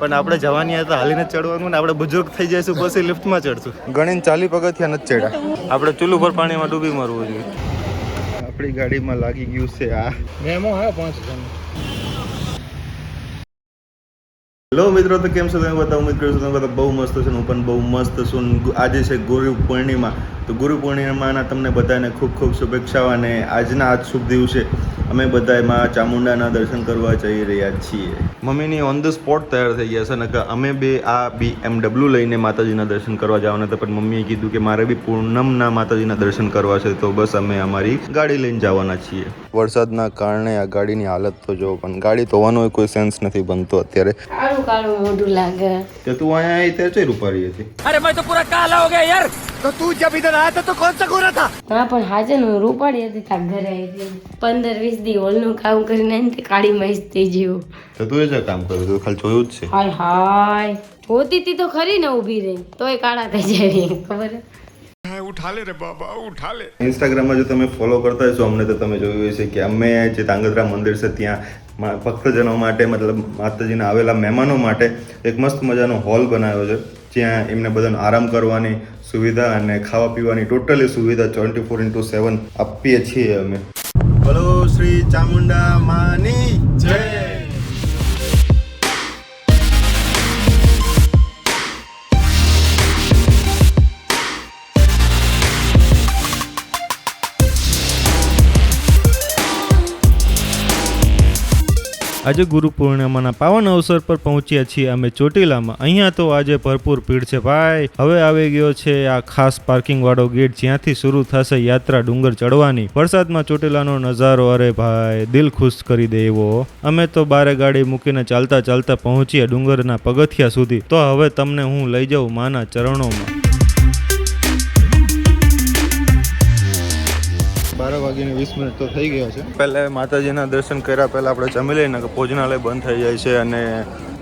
પણ આપણે જવાની હતા હાલીને ચડવાનું ને આપણે બુજુર્ગ થઈ જઈશું પછી લિફ્ટમાં ચડશું. ગણીને ચાલી પગથિયા નથી ચડ્યા. આપણે ચૂલું પર પાણીમાં ડૂબી મારવું જોઈએ. આપણી ગાડીમાં લાગી ગયું છે આ. મેમો હા પાંચ જણ. હેલો મિત્રો તો કેમ છો તમે? બધા ઉમેદ કરું છું તમે બધા બહુ મસ્ત છે હું પણ બહુ મસ્ત છું આજે છે ગુરુ પૂર્ણિમા. તો ગુરુ પૂર્ણિમાના તમને બધાને ખૂબ ખૂબ શુભેચ્છાઓ અને આજના આજ શુભ દિવસે અમે બધા એમાં ચામુંડાના દર્શન કરવા જઈ રહ્યા છીએ. મમ્મીની ઓન ધ સ્પોટ તૈયાર થઈ ગયા છે અને અમે બે આ બી એમ ડબલ્યુ લઈને માતાજીના દર્શન કરવા જવાના હતા પણ મમ્મીએ કીધું કે મારે બી પૂનમના માતાજીના દર્શન કરવા છે તો બસ અમે અમારી ગાડી લઈને જવાના છીએ. વરસાદના કારણે આ ગાડીની હાલત તો જો પણ ગાડી ધોવાનો કોઈ સેન્સ નથી બનતો અત્યારે. કાળું કાળું મોઢું લાગે. તો તું અહીંયા ત્યારે ચઈ રૂપારી હતી? અરે મેં તો પૂરા કાલા હો ગયા યાર. તો તું જબ ઇધર आया था तो कौन सा गोरा था હા પણ હાજે ને હું રૂપાડી હતી તાર ઘરે આવી હતી પંદર વીસ દી હોલનું કામ કરીને આવીને તે કાળી મહેશ થઈ જેવું તો તું એ જ કામ કર્યું તું ખાલી જોયું જ છે હાય હાય જોતી તી તો ખરી ને ઊભી રહી તોય કાળા થઈ જાય ખબર હે? ઇન્સ્ટાગ્રામમાં જો તમે ફોલો કરતા હશો અમને તો તમે જોયું હશે કે અમે જે તાંગધ્રા મંદિર છે ત્યાં મા- ભક્તજનો માટે મતલબ માતાજીના આવેલા મહેમાનો માટે એક મસ્ત મજાનો હોલ બનાવ્યો છે જ્યાં એમને બધાને આરામ કરવાની સુવિધા અને ખાવા પીવાની ટોટલી સુવિધા ટ્વેન્ટી ફોર ઇન્ટુ સેવન આપીએ છીએ અમે. બોલો શ્રી ચામુંડા માની, જય આજે ગુરુ પૂર્ણિમાના પાવન અવસર પર પહોંચ્યા છીએ અમે ચોટીલામાં. અહીંયા તો આજે ભરપૂર ભીડ છે ભાઈ. હવે આવી ગયો છે આ ખાસ પાર્કિંગ વાળો ગેટ, જ્યાંથી શરૂ થશે યાત્રા ડુંગર ચડવાની. વરસાદમાં ચોટીલાનો નજારો, અરે ભાઈ, દિલ ખુશ કરી દે એવો. અમે તો બારે ગાડી મૂકીને ચાલતા ચાલતા પહોંચ્યા ડુંગરના પગથિયા સુધી. તો હવે તમને હું લઈ જાઉં માના ચરણોમાં. વાગીને વીસ મિનિટ તો થઈ ગયા છે. પહેલાં માતાજીના દર્શન કર્યા, પહેલાં આપણે જમી લઈને કે ભોજનાલય બંધ થઈ જાય છે અને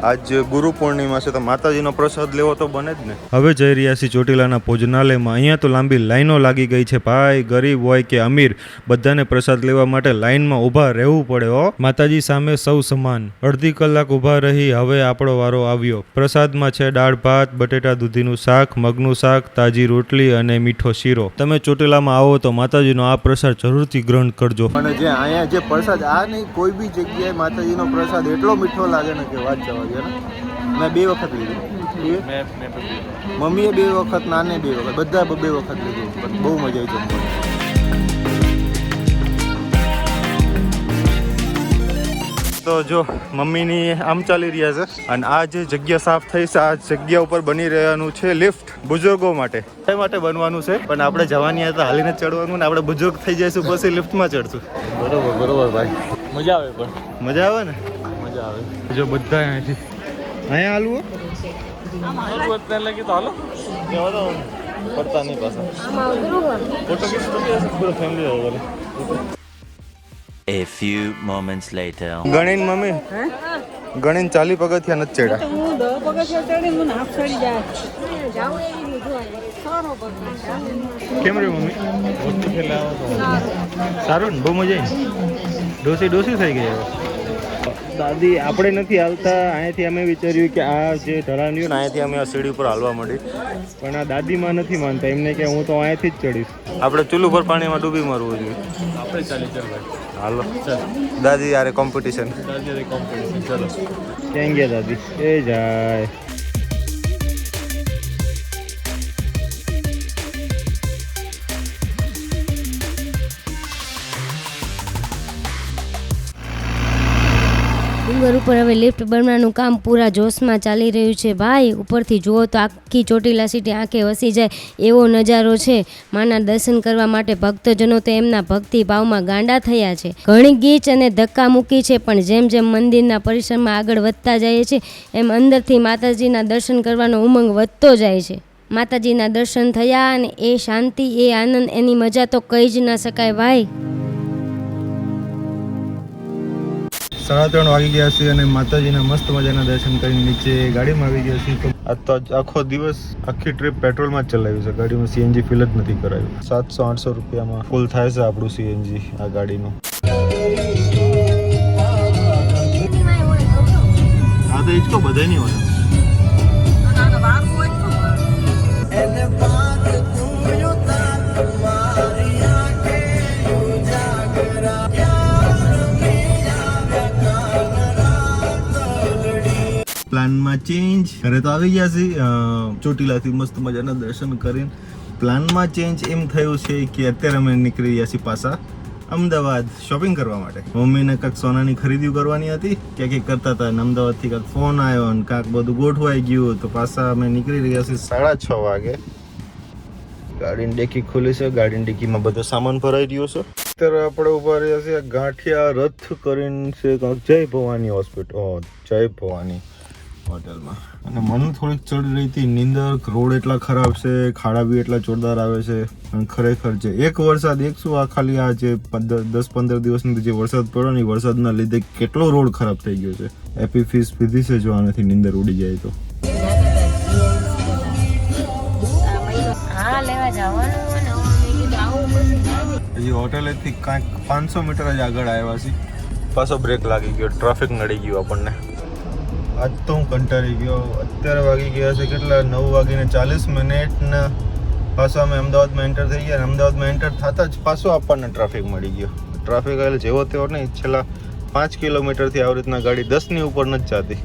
આજ ગુરુ પૂર્ણિમા છે તો માતાજીનો પ્રસાદ લેવો તો બને જ ને. હવે જઈ રહ્યા છીએ ચોટીલાના ભોજનાલયમાં અહીંયા તો લાંબી લાઈનો લાગી ગઈ છે. ભાઈ ગરીબ હોય કે અમીર બધાને પ્રસાદ લેવા માટે લાઈનમાં ઊભા રહેવું પડે હો. માતાજી સામે સૌ સમાન. અડધી કલાક ઊભા રહી હવે આપણો વારો આવ્યો. પ્રસાદમાં છે દાળ ભાત બટેટા દૂધીનું શાક મગનું શાક તાજી રોટલી અને મીઠો શીરો. તમે ચોટીલામાં આવો તો માતાજીનો આ પ્રસાદ જરૂરથી ગ્રહણ કરજો. અને જે અહીંયા જે પ્રસાદ આ નહીં કોઈ બી જગ્યાએ માતાજીનો પ્રસાદ એટલો મીઠો લાગે ને કે વાત જવા મેં બે વખત લીધું. મમ્મીએ બે વખત નાને બે વખત. બધા બે વખત લીધું. બહુ મજા આવી જમવાની. તો જો મમ્મીની આમ ચાલી રહ્યા છે. અને આ જે જગ્યા સાફ થઈ છે આ જગ્યા ઉપર બની રહેવાનું છે લિફ્ટ બુઝુર્ગો માટે. એ માટે બનવાનું છે. પણ આપણે જવાની હતા હાલીને ચડવાનું ને આપણે બુઝુર્ગ થઈ જઈશું પછી લિફ્ટમાં ચડશું. બરોબર બરોબર ભાઈ. મજા આવે પણ. મજા આવે ને? મજા આવે. જો બધા અહીંથી અહીંયા હાલવું? હાલવું અત્યારે લાગે તો હાલો. જવા દો પડતા નહીં પાછા. ફોટો ખીચ તો બી પૂરો ફેમિલી હોવું A few moments later. ગણીન મમ્મી ગણીન ચાલી પગથિયા નથી ચડ્યા. હું દો પગથિયા ચડી મને હાફ ચડી જાય. જાઉં એવી કેમ રે મમ્મી? સારું ને? બહુ મજા આવી ડોસી ડોસી થઈ ગઈ હવે. દાદી આપણે નથી હાલતા. અહીંયાથી અમે વિચાર્યું કે આ જે ઢલાન ને અહીંયાથી અમે આ સીડી ઉપર હાલવા મળી પણ આ દાદીમાં નથી માનતા. એમને કે હું તો અહીંયાથી જ ચડીશ. આપણે ચૂલું પર પાણીમાં ડૂબી મારવું જોઈએ. આપણે ચાલી ચાલ ભાઈ. હાલો. દાદી યારે કોમ્પિટિશન ચાલીએ કોમ્પિટિશન ચલો. ક્યાં ગયા દાદી. એ જાય. ડુંગર ઉપર હવે લિફ્ટ બનવાનું કામ પૂરા જોશમાં ચાલી રહ્યું છે. ભાઈ, ઉપરથી જુઓ તો આખી ચોટીલા સિટી આંખે વસી જાય એવો નજારો છે. માના દર્શન કરવા માટે ભક્તજનો તો એમના ભક્તિ ભાવમાં ગાંડા થયા છે. ઘણી ગીચ અને ધક્કા મૂકી છે, પણ જેમ જેમ મંદિરના પરિસરમાં આગળ વધતા જાય છે, એમ અંદરથી માતાજીના દર્શન કરવાનો ઉમંગ વધતો જાય છે. માતાજીના દર્શન થયા અને એ શાંતિ, એ આનંદ, એની મજા તો કહી જ ના શકાય, ભાઈ. સાડા ત્રણ વાગી ગયા છે અને માતાજીના મસ્ત મજાના દર્શન કરીને નીચે ગાડીમાં આવી ગયા છીએ તો આ તો આખો દિવસ આખી ટ્રીપ પેટ્રોલમાં જ ચલાવ્યું છે. ગાડીમાં સીએનજી ફિલ જ નથી કરાયું. સાતસો, આઠસો રૂપિયામાં ફૂલ થાય છે આપણું સીએનજી, આ ગાડીનું. હા, તો હિચકો બધાય નહીં હોય. ઘરે તો આવી ગયા છે ચોટીલાથી મસ્ત મજાના દર્શન કરીને પ્લાનમાં ચેન્જ એમ થયું છે કે અત્યારે અમે નીકળી ગયા છીએ પાછા અમદાવાદ શોપિંગ કરવા માટે. મમ્મીને કાંક સોનાની ખરીદી કરવાની હતી. ક્યાંક ક્યાંક કરતા હતા અને અમદાવાદથી કાંક ફોન આવ્યો અને કાંક બધું ગોઠવાઈ ગયું. તો પાછા અમે નીકળી રહ્યા છીએ સાડા છ વાગે. ગાડીની ડેકી ખુલી છે. ગાડીની ડેકીમાં બધો સામાન ભરાઈ રહ્યો છે. અત્યારે આપણે ઊભા રહ્યા છીએ ગાંઠિયા રથ કરીને છે કાંઈક જય ભવાની હોસ્પિટલ જય ભવાની. હોટલમાં. અને મને થોડીક ચડી રહી હતી નિંદર રોડ એટલા ખરાબ છે ખાડા બી એટલા જોરદાર આવે છે અને ખરેખર છે એક વરસાદ એક શું આ ખાલી આ જે દસ પંદર દિવસની જે વરસાદ પડ્યો ને વરસાદના લીધે કેટલો રોડ ખરાબ થઈ ગયો છે. એપી ફીસ પીધી છે જો આનાથી નિંદર ઉડી જાય તો. હોટેલ. હજી હોટેલેથી કાંઈક પાંચસો મીટર જ આગળ આવ્યા છીએ. પાછો બ્રેક લાગી ગયો ટ્રાફિક નડી ગયું આપણને. આજ તો હું કંટાળી ગયો. અત્યારે વાગી ગયા છે કેટલા? નવ વાગીને ચાલીસ મિનિટના પાછો અમે અમદાવાદમાં એન્ટર થઈ ગયા અમદાવાદમાં એન્ટર થતાં જ પાછો આપણને ટ્રાફિક મળી ગયો. ટ્રાફિક એટલે જેવો તેવો નહીં. છેલ્લા પાંચ કિલોમીટરથી આવી રીતના ગાડી દસની ઉપર નથી જતી.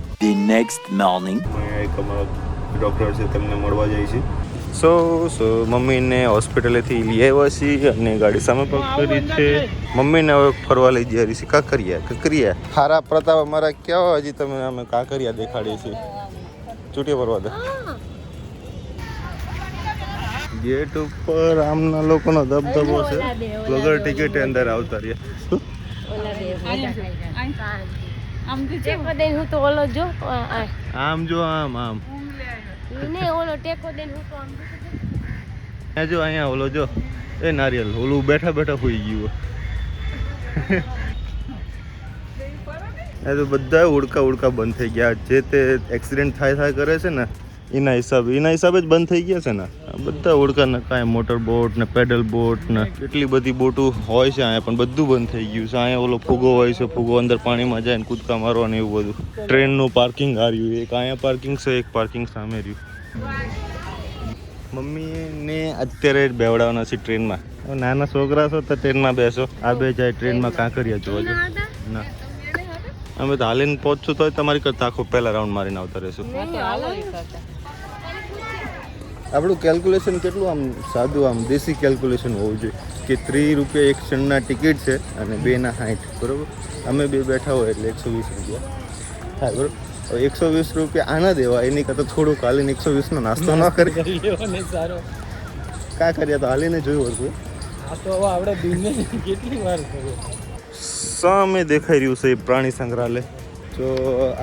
નેક્સ્ટ. અહીંયા એક અમારા ડૉક્ટર છે તેમને મળવા જાય છે. સો સો મમ્મીને હોસ્પિટલેથી લઈ આવ્યા છીએ અને ગાડી સામે પાર્ક કરી છે. મમ્મીને હવે ફરવા લઈ જઈ રહી છે. કાંકરિયા કાંકરિયા હારા પ્રતાપ અમારા કેવા હજી તમે અમે કાંકરિયા દેખાડીએ છીએ. ચૂંટી ફરવા દે. ગેટ ઉપર આમના લોકોનો ધબધબો છે. વગર ટિકિટ અંદર આવતા રહ્યા. આમ જો આમ આમ. ને ઓલો ટેકો દઈને હું તો આમ આ જો. અહીંયા ઓલો જો, એ નારિયેલ, ઓલું બેઠા બેઠા હોઈ ગયું એ તો બધા ઉડકા ઉડકા બંધ થઈ ગયા. જે તે એક્સિડન્ટ થાય થાય કરે છે ને, એના હિસાબે એના હિસાબે જ બંધ થઈ ગયા છે ને. બધા ઉડકાના કાંઈ મોટર બોટ ને પેડલ બોટ ને કેટલી બધી બોટો હોય છે અહીંયા, પણ બધું બંધ થઈ ગયું છે. અહીંયા ઓલો ફુગો હોય છે, ફુગો અંદર પાણીમાં જાય ને કૂદકા મારવાનું એવું બધું. ટ્રેનનું પાર્કિંગ આ એક અહીંયા પાર્કિંગ છે, એક પાર્કિંગ સામે રહ્યું. મમ્મીને અત્યારે જ બેવડાવવાના છે ટ્રેનમાં. નાના છોકરા છો તો ટ્રેનમાં બેસો. આ બે જાય ટ્રેનમાં કાંકરિયા જોવા જો ના અમે તો હાલીને પહોંચશું તો તમારી કરતા આખો પહેલા રાઉન્ડ મારીને આવતા રહેશું. આપણું કેલ્ક્યુલેશન કેટલું આમ સાદું આમ દેશી કેલ્ક્યુલેશન હોવું જોઈએ કે ત્રીસ રૂપિયા એક ક્ષણના ટિકિટ છે અને બેના સાઠ બરોબર? અમે બે બેઠા હોય એટલે એકસો વીસ રૂપિયા. હા બરોબર? એકસો વીસ રૂપિયા આના દેવા એની કરતાં થોડુંક હાલીને એકસો વીસનો નાસ્તો ન કરી સારો. કા કર્યા તો હાલીને જોયું હતું આ તો હવે આપણે દુનિયા કેટલી વાર સામે દેખાઈ રહ્યું છે એ પ્રાણી સંગ્રહાલય. તો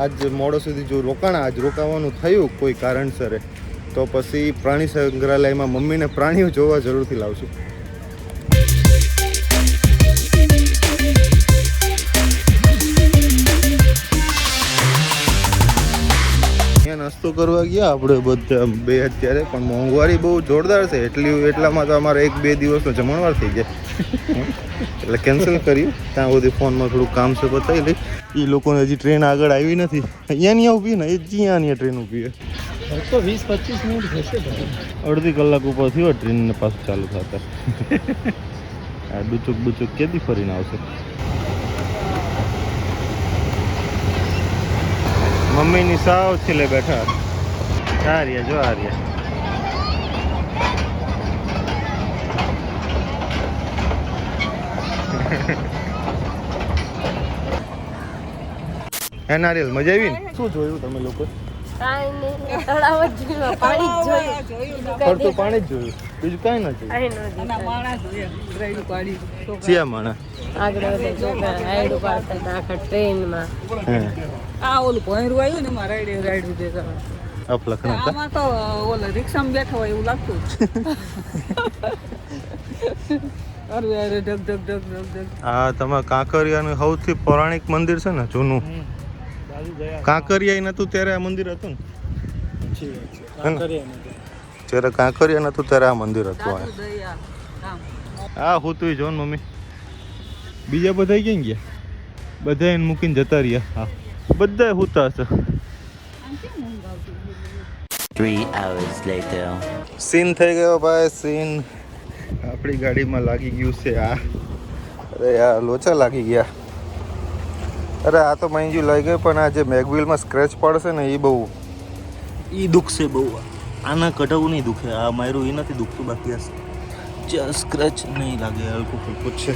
આજ મોડો સુધી જો રોકાણ આજ રોકાવાનું થયું કોઈ કારણસરે તો પછી પ્રાણી સંગ્રહાલયમાં મમ્મીને પ્રાણીઓ જોવા જરૂરથી લાવશું. નાસ્તો કરવા ગયા. આપણે બધા બે અત્યારે પણ મોંઘવારી બહુ જોરદાર છે. એટલી એટલામાં તો અમારે એક બે દિવસનો જમણવાર થઈ જાય. એટલે કેન્સલ કર્યું. ત્યાં સુધી ફોનમાં થોડું કામ છે બતાવી લઈ એ લોકોને હજી ટ્રેન આગળ આવી નથી. અહીંયા નહીં ઊભી ને એ જ્યાંની ટ્રેન ઊભી છે. તો વીસ પચીસ મિનિટ થશે અડધી કલાક ઉપર થયો ટ્રેનને પાછું ચાલુ થતા. આ ડુચુક બુચુક કેદી ફરીને આવશે? મમ્મીની સાવ છેલ્લે બેઠા આ રહ્યા જો આ રહ્યા હે નારિયેલ મજા આવી ને શું જોયું તમે લોકો પાણી જ જોયું જોયું ફરતું પાણી જ જોયું બીજું કાંઈ ના જોયું કાંઈ ન અને દેખાય. માણસ જોયા રાઈડ પાડી છોકરા. ચિયા માણા આગળ બધા છોકરા રાઈડ પાડતા હતા આખા ટ્રેનમાં હે આ ઓલું ભોંયરું આવ્યું ને મારા રાઈડ રાઈડ ઉભે કરે અફલખના હતા આમાં તો ઓલા રિક્ષામાં બેઠા હોય એવું લાગતું અરે અરે ઢગ ઢગ ઢગ ઢગ ઢગ. આ તમે કાંકરિયાનું સૌથી પૌરાણિક મંદિર છે ને જૂનું? કાંકરિયા નતું ત્યારે આ મંદિર હતું ને? જ્યારે કાંકરિયા નતું ત્યારે આ મંદિર હતું આ હા હું તું જો મમ્મી. બીજા બધા ક્યાં ગયા? બધા એને મૂકીને જતા રહ્યા હા. બધા હોતા હશે later. સીન થઈ ગયો ભાઈ સીન. આપણી ગાડીમાં લાગી ગયું છે આ. અરે આ લોચા લાગી ગયા. અરે આ તો મહિંજી લઈ ગઈ પણ આ જે મેગવિલમાં સ્ક્રેચ પડશે ને એ બહુ. એ દુખશે બહુ. આના કઢાવું નહીં દુખે. આ મારું એ નથી દુખતું બાકી આ જ્યાં સ્ક્રેચ નહીં લાગે હલકું ફૂલકું છે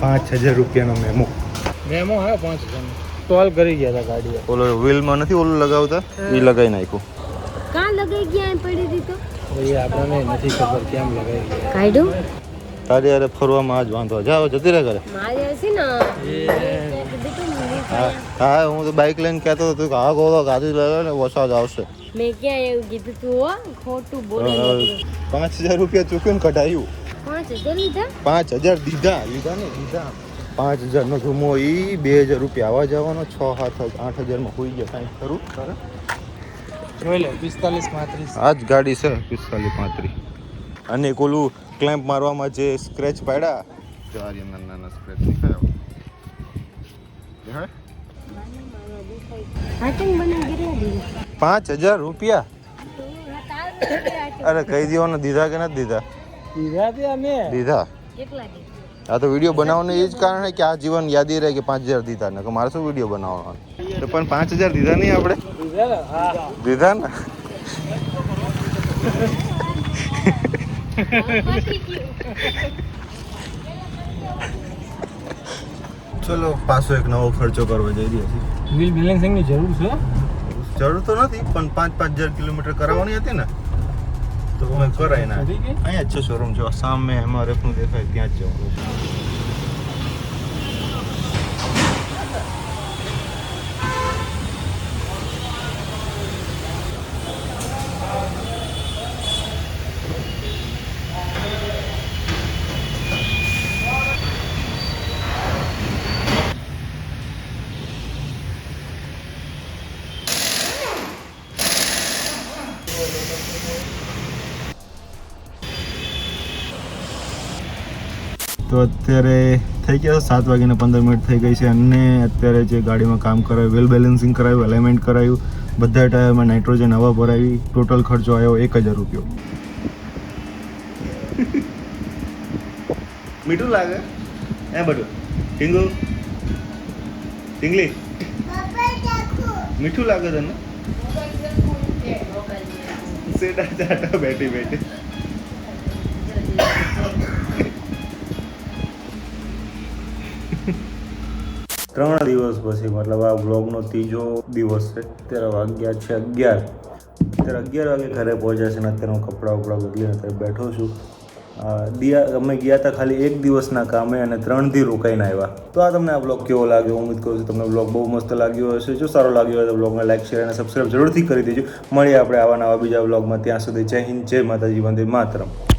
પાંચ હજાર રૂપિયાનો મેમો મેમો હા પાંચ હજારનો. ટોલ કરી ગયા હતા ગાડી ઓલો વ્હીલમાં નથી ઓલું લગાવતા? એ લગાવી નાખ્યું. કાં લગાઈ ગયા એમ પડી દીધો એ આપણને નથી ખબર કેમ લગાવી ગયા. કાઢ્યું? તારે યાર ફરવામાં આજ વાંધો. જાઓ જતી રહે ઘરે. મારે ને? હા હા હું તો બાઇક લઈને કહેતો હતો કે હા ગોળો ગાડી લગાવે ને વરસાદ આવશે. મેં ક્યાં એવું કીધું તું ખોટું બોલી પાંચ હજાર રૂપિયા ચૂકવીને કઢાયું. પાંચ હજાર લીધા? પાંચ હજાર દીધા લીધા ને દીધા પાંચ હજારનો જુમો એ બે હજાર રૂપિયા આવવા જવાનો છ સાત આઠ હજારમાં હોઈ ગયા કાંઈ ખરું? તારે? જોઈ લે પિસ્તાલીસ પાંત્રીસ. આ જ ગાડી છે પિસ્તાલીસ પાંત્રીસ. અને એક ઓલું ક્લેમ્પ મારવામાં જે સ્ક્રેચ પાડ્યા. જો આ નાના નાના સ્ક્રેચ પાંચ હજાર રૂપિયા? અરે કહી દેવાનો દીધા કે નથી દીધા? દીધા અમે. દીધા? કેટલા દીધા આ તો વીડિયો બનાવવાનું એ જ કારણ છે કે આ જીવન યાદી રહે કે પાંચ હજાર દીધા. ને મારે શું વીડિયો બનાવવાનો? તો પણ પાંચ હજાર દીધા નહીં આપણે? દીધા ને? હા દીધા ને ચલો પાછો એક નવો ખર્ચો કરવા જઈ રહ્યા છીએ. વ્હીલ બેલેન્સિંગની જરૂર છે? જરૂર તો નથી પણ પાંચ પાંચ હજાર કિલોમીટર કરાવવાની હતી ને. તો કરાય ના? અહીંયા જ છે શોરૂમ જો સામે અમારે દેખાય ત્યાં જ જવાનું છે તો અત્યારે થઈ ગયા સાત વાગ્યાને પંદર મિનિટ થઈ ગઈ છે અને અત્યારે જે ગાડીમાં કામ કરાયું, વેલ બેલેન્સિંગ કરાયું એલાઇમેન્ટ કરાયું, બધા ટાયરમાં નાઇટ્રોજન હવા ભરાવી, ટોટલ ખર્ચો આવ્યો એક હજાર રૂપિયો. મીઠું લાગે? એ બધું. ટીંગુ? ટીંગલી? મીઠું લાગે તને? બેઠી બેઠી. ત્રણ દિવસ પછી, મતલબ આ વ્લોગનો ત્રીજો દિવસ છે, અત્યારે વાગ્યા છે અગિયાર. અત્યારે અગિયાર વાગે ઘરે પહોંચ્યા છે ને અત્યારે હું કપડાં વપડા બદલીને અત્યારે બેઠો છું. દિયા, અમે ગયા હતા ખાલી એક દિવસના કામે અને ત્રણથી રોકાઈને આવ્યા. તો આ તમને આ બ્લોગ કેવો લાગ્યો? ઉમ્મીદ કરું છું તમને બ્લોગ બહુ મસ્ત લાગ્યો હશે. જો સારો લાગ્યો હોય તો બ્લોગને લાઈક શેર અને સબસ્ક્રાઈબ જરૂરથી કરી દેજો. મળીએ આપણે આવા નવા બીજા બ્લોગમાં ત્યાં સુધી જય હિન્દ, જય માતાજી, વંદે માતરમ.